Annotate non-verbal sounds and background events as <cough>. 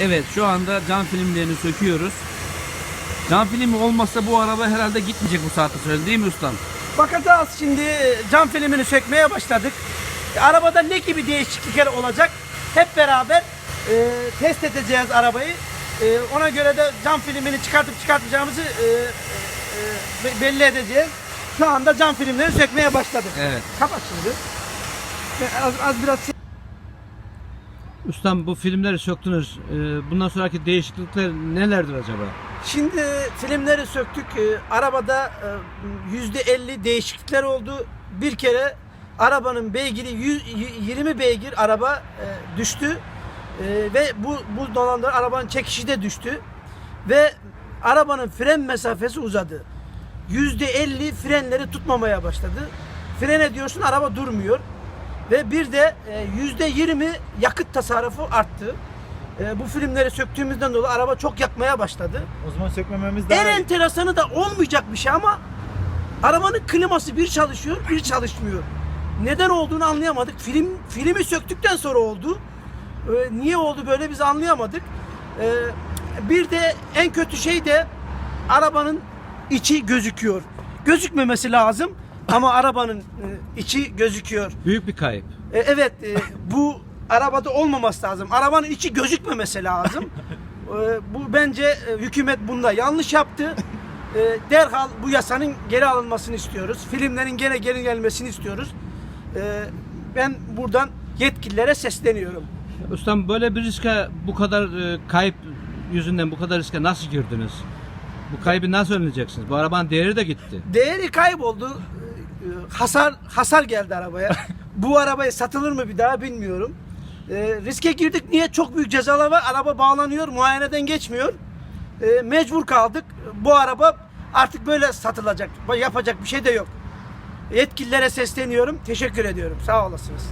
Evet şu anda cam filmlerini söküyoruz. Cam filmi olmazsa bu araba herhalde gitmeyecek bu saatte sonra değil mi ustam? Bakacağız şimdi cam filmini sökmeye başladık. Arabada ne gibi değişiklikler olacak? Hep beraber e, test edeceğiz arabayı. E, ona göre de cam filmini çıkartıp çıkartacağımızı e, e, e, be- belli edeceğiz. Şu anda cam filmleri sökmeye başladık. Evet. Kapat şimdi. Az, az biraz Ustam bu filmleri söktünüz. Ee, Bundan sonraki değişiklikler nelerdir acaba? Şimdi filmleri söktük. Ee, Arabada e, yüzde 50 değişiklikler oldu. Bir kere arabanın beygiri yüz- y- 20 beygir araba e, düştü. E, Ve bu bu dolanlar arabanın çekişi de düştü. Ve arabanın fren mesafesi uzadı. Yüzde 50 frenleri tutmamaya başladı. Fren ediyorsun araba durmuyor. Ve bir de e, yüzde 20 yakıt tasarrufu arttı. E, Bu filmleri söktüğümüzden dolayı araba çok yakmaya başladı. O zaman sökmememiz daha En iyi. enteresanı da olmayacak bir şey ama arabanın kliması bir çalışıyor, bir çalışmıyor. Neden olduğunu anlayamadık. Film filmi söktükten sonra oldu. Ee, niye oldu böyle biz anlayamadık. Bir de en kötü şey de arabanın içi gözüküyor. Gözükmemesi lazım ama arabanın e, içi gözüküyor. Büyük bir kayıp. E, evet e, bu arabada olmaması lazım. Arabanın içi gözükmemesi lazım. E, bu bence e, hükümet bunda yanlış yaptı. E, derhal bu yasanın geri alınmasını istiyoruz. Filmlerin gene geri gelmesini istiyoruz. E, ben buradan yetkililere sesleniyorum. Ustam böyle bir riske bu kadar e, kayıp yüzünden bu kadar riske nasıl girdiniz? Bu kaybı nasıl önleyeceksiniz? Bu arabanın değeri de gitti. Değeri kayboldu. E, e, hasar hasar geldi arabaya. <laughs> bu arabayı satılır mı bir daha bilmiyorum. E, riske girdik. Niye? Çok büyük cezalar var. Araba bağlanıyor. Muayeneden geçmiyor. E, mecbur kaldık. Bu araba artık böyle satılacak. Yapacak bir şey de yok. Yetkililere sesleniyorum. Teşekkür ediyorum. Sağ olasınız.